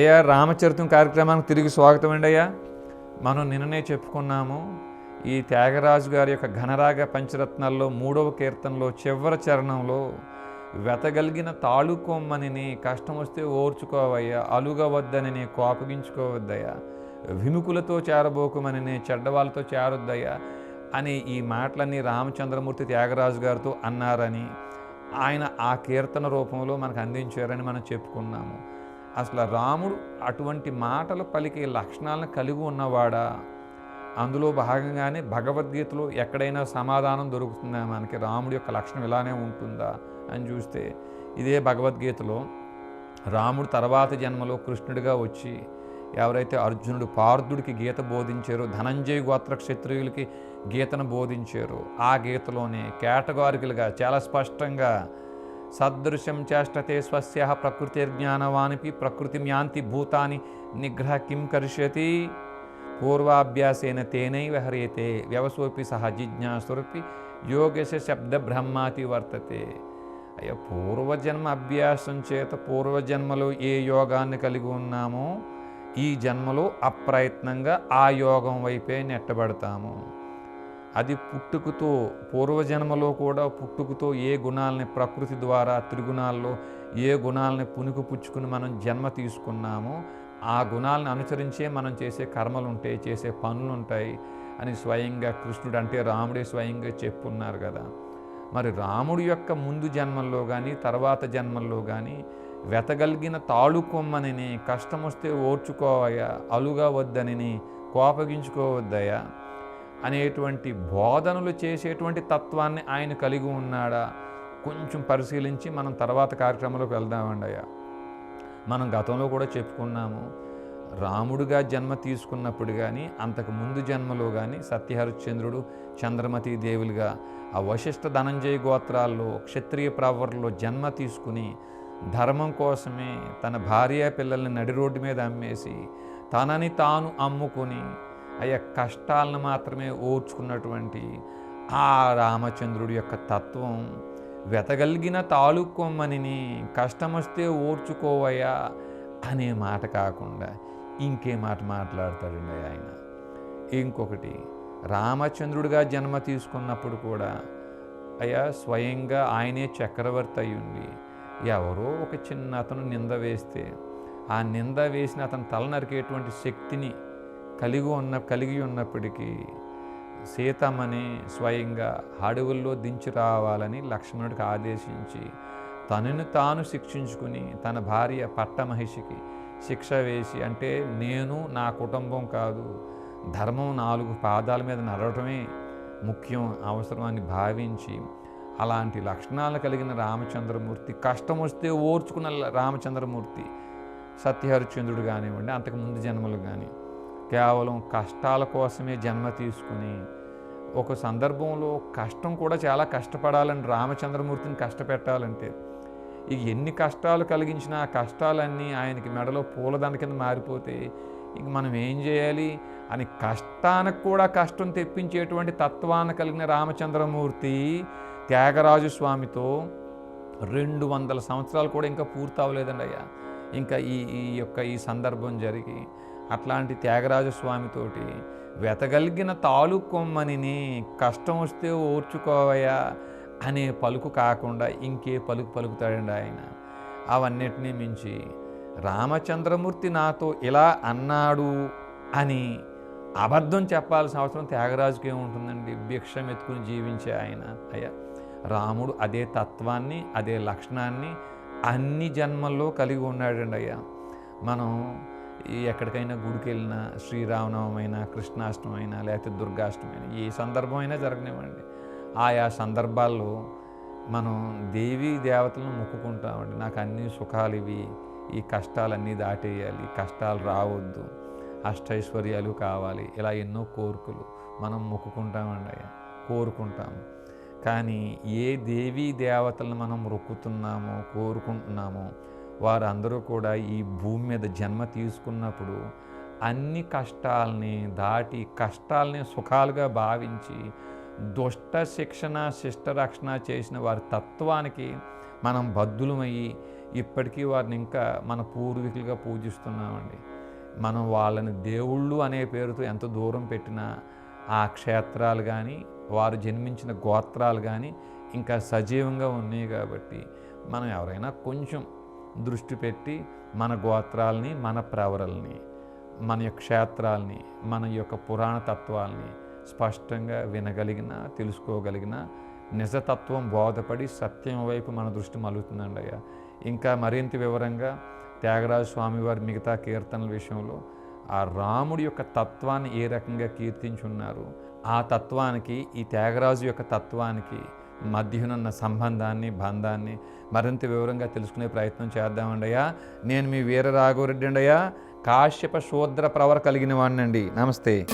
అయ్యా రామచరితం కార్యక్రమానికి తిరిగి స్వాగతం అండి అయ్యా. మనం నిన్ననే చెప్పుకున్నాము ఈ త్యాగరాజు గారి యొక్క ఘనరాగ పంచరత్నాల్లో మూడవ కీర్తనలో చివరి చరణంలో వెతగలిగిన తాళుకొమ్మని కష్టం వస్తే ఓర్చుకోవయ్యా అలుగవద్దని కోపగించుకోవద్దయ్యా విముకులతో చేరబోకుమని చెడ్డవాళ్ళతో చేరొద్దయ్యా అని ఈ మాటలన్నీ రామచంద్రమూర్తి త్యాగరాజు గారితో అన్నారని ఆయన ఆ కీర్తన రూపంలో మనకు అందించారని మనం చెప్పుకున్నాము. అసలు రాముడు అటువంటి మాటలు పలికే లక్షణాలను కలిగి ఉన్నవాడా? అందులో భాగంగానే భగవద్గీతలో ఎక్కడైనా సమాధానం దొరుకుతుందా? మనకి రాముడి యొక్క లక్షణం ఇలానే ఉంటుందా అని చూస్తే ఇదే భగవద్గీతలో రాముడు తర్వాత జన్మలో కృష్ణుడిగా వచ్చి ఎవరైతే అర్జునుడు పార్థుడికి గీత బోధించారో ధనంజయ గోత్ర క్షత్రియులకి గీతను బోధించారో ఆ గీతలోనే కేటగారికలుగా చాలా స్పష్టంగా సదృశం చేష్టతే స్వస్య ప్రకృతిర్జ్ఞానవానిపి ప్రకృతి యాంతి భూతాని నిగ్రహ కిం కరిష్యతి? పూర్వాభ్యాసేన తేనైవ హరియతే వ్యవసోపి సహ జిజ్ఞాసురపి యోగశ శబ్ద బ్రహ్మాతి వర్తతే. అయ్యా పూర్వజన్మ అభ్యాసం చేత పూర్వజన్మలో ఏ యోగాన్ని కలిగి ఉన్నామో ఈ జన్మలో అప్రయత్నంగా ఆ యోగం వైపే నెట్టబడతాము. అది పుట్టుకతో పూర్వజన్మలో కూడా పుట్టుకతో ఏ గుణాలని ప్రకృతి ద్వారా త్రిగుణాల్లో ఏ గుణాలని పుణుకు పుచ్చుకుని మనం జన్మ తీసుకున్నామో ఆ గుణాలను అనుసరించే మనం చేసే కర్మలు ఉంటాయి చేసే పనులు ఉంటాయి అని స్వయంగా కృష్ణుడు అంటే రాముడే స్వయంగా చెప్పున్నారు కదా. మరి రాముడి యొక్క ముందు జన్మల్లో కానీ తర్వాత జన్మల్లో కానీ వెతగలిగిన తాళుకొమ్మనిని కష్టం వస్తే అలుగా వద్దనిని కోపగించుకోవద్దయ్యా అనేటువంటి బోధనలు చేసేటువంటి తత్వాన్ని ఆయన కలిగి ఉన్నాడా? కొంచెం పరిశీలించి మనం తర్వాత కార్యక్రమంలోకి వెళ్దామండి అయ్యా. మనం గతంలో కూడా చెప్పుకున్నాము రాముడుగా జన్మ తీసుకున్నప్పుడు కానీ అంతకు ముందు జన్మలో కానీ సత్యహరిశ్చంద్రుడు చంద్రమతి దేవులుగా ఆ వశిష్ఠ ధనంజయ గోత్రాల్లో క్షత్రియ ప్రవర్లో జన్మ తీసుకుని ధర్మం కోసమే తన భార్య పిల్లల్ని నడి రోడ్డు మీద అమ్మేసి తనని తాను అమ్ముకొని అయ్యా కష్టాలను మాత్రమే ఓర్చుకున్నటువంటి ఆ రామచంద్రుడి యొక్క తత్వం వెతగలిగిన తాలూకొమ్మనిని కష్టమొస్తే ఓర్చుకోవయ్యా అనే మాట కాకుండా ఇంకే మాట మాట్లాడతాడండి ఆయన. ఇంకొకటి రామచంద్రుడిగా జన్మ తీసుకున్నప్పుడు కూడా అయ్యా స్వయంగా ఆయనే చక్రవర్తి అయ్యుండి ఎవరో ఒక చిన్న అతను నింద వేస్తే ఆ నింద వేసిన అతను తల నరికేటువంటి శక్తిని కలిగి ఉన్న కలిగి ఉన్నప్పటికీ సీతమ్మని స్వయంగా అడవుల్లో దించి రావాలని లక్ష్మణుడికి ఆదేశించి తనను తాను శిక్షించుకుని తన భార్య పట్టమహిషికి శిక్ష వేసి అంటే నేను నా కుటుంబం కాదు ధర్మం నాలుగు పాదాల మీద నడవటమే ముఖ్యం అవసరం అని భావించి అలాంటి లక్షణాలు కలిగిన రామచంద్రమూర్తి కష్టం వస్తే ఓర్చుకున్న రామచంద్రమూర్తి సత్యహరిచంద్రుడు కానివ్వండి అంతకుముందు జన్మలు కానీ కేవలం కష్టాల కోసమే జన్మ తీసుకుని ఒక సందర్భంలో కష్టం కూడా చాలా కష్టపడాలని రామచంద్రమూర్తిని కష్టపెట్టాలంటే ఇక ఎన్ని కష్టాలు కలిగించినా ఆ కష్టాలన్నీ ఆయనకి మెడలో పూలదండ కింద మారిపోతే ఇక మనం ఏం చేయాలి? అని కష్టానికి కూడా కష్టం తెప్పించేటువంటి తత్వాన్ని కలిగిన రామచంద్రమూర్తి త్యాగరాజు స్వామితో రెండు వందల సంవత్సరాలు కూడా ఇంకా పూర్తి అవ్వలేదండి అయ్యా. ఇంకా ఈ ఈ యొక్క ఈ సందర్భం జరిగి అట్లాంటి త్యాగరాజు స్వామితోటి వెతగలిగిన తాలూకొమ్మని కష్టం వస్తే ఓర్చుకోవయ్యా అనే పలుకు కాకుండా ఇంకే పలుకు పలుకుతాడండి ఆయన. అవన్నిటినీ మించి రామచంద్రమూర్తి నాతో ఇలా అన్నాడు అని అబద్ధం చెప్పాల్సిన అవసరం త్యాగరాజుకి ఏముంటుందండి? భిక్షం ఎత్తుకుని జీవించే ఆయన. అయ్యా రాముడు అదే తత్వాన్ని అదే లక్షణాన్ని అన్ని జన్మల్లో కలిగి ఉన్నాడండి అయ్యా. మనం ఎక్కడికైనా గుడికి వెళ్ళినా శ్రీరామనవమైనా కృష్ణాష్టమైనా లేకపోతే దుర్గాష్టమైనా ఏ సందర్భం అయినా జరగనివ్వండి. ఆయా సందర్భాల్లో మనం దేవీ దేవతలను మొక్కుకుంటామండి. నాకు అన్ని సుఖాలు ఇవి ఈ కష్టాలన్నీ దాటేయాలి కష్టాలు రావద్దు అష్టైశ్వర్యాలు కావాలి ఇలా ఎన్నో కోరికలు మనం మొక్కుకుంటామండి అయ్యా కోరుకుంటాం. కానీ ఏ దేవీ దేవతలను మనం మొక్కుతున్నామో కోరుకుంటున్నామో వారందరూ కూడా ఈ భూమి మీద జన్మ తీసుకున్నప్పుడు అన్ని కష్టాలని దాటి కష్టాలని సుఖాలుగా భావించి దుష్ట శిక్షణ శిష్ట రక్షణ చేసిన వారి తత్వానికి మనం బద్దులమయ్యి ఇప్పటికీ వారిని ఇంకా మన పూర్వీకులుగా పూజిస్తున్నామండి. మనం వాళ్ళని దేవుళ్ళు అనే పేరుతో ఎంత దూరం పెట్టినా ఆ క్షేత్రాలు కానీ వారు జన్మించిన గోత్రాలు కానీ ఇంకా సజీవంగా ఉన్నాయి కాబట్టి మనం ఎవరైనా కొంచెం దృష్టి పెట్టి మన గోత్రాలని మన ప్రవరల్ని మన యొక్క క్షేత్రాలని మన యొక్క పురాణ తత్వాల్ని స్పష్టంగా వినగలిగిన తెలుసుకోగలిగిన నిజతత్వం బోధపడి సత్యం వైపు మన దృష్టి మలుగుతుందండి అయ్యా. ఇంకా మరింత వివరంగా త్యాగరాజ స్వామివారి మిగతా కీర్తనల విషయంలో ఆ రాముడి యొక్క తత్వాన్ని ఏ రకంగా కీర్తించున్నారు ఆ తత్వానికి ఈ త్యాగరాజు యొక్క తత్వానికి మధ్యనున్న సంబంధాన్ని బంధాన్ని మరింత వివరంగా తెలుసుకునే ప్రయత్నం చేద్దామండయ్యా నేను మీ వీర రాఘవరెడ్డి అండయ్యా కాశ్యప శూద్ర ప్రవర కలిగిన వాడినండి నమస్తే.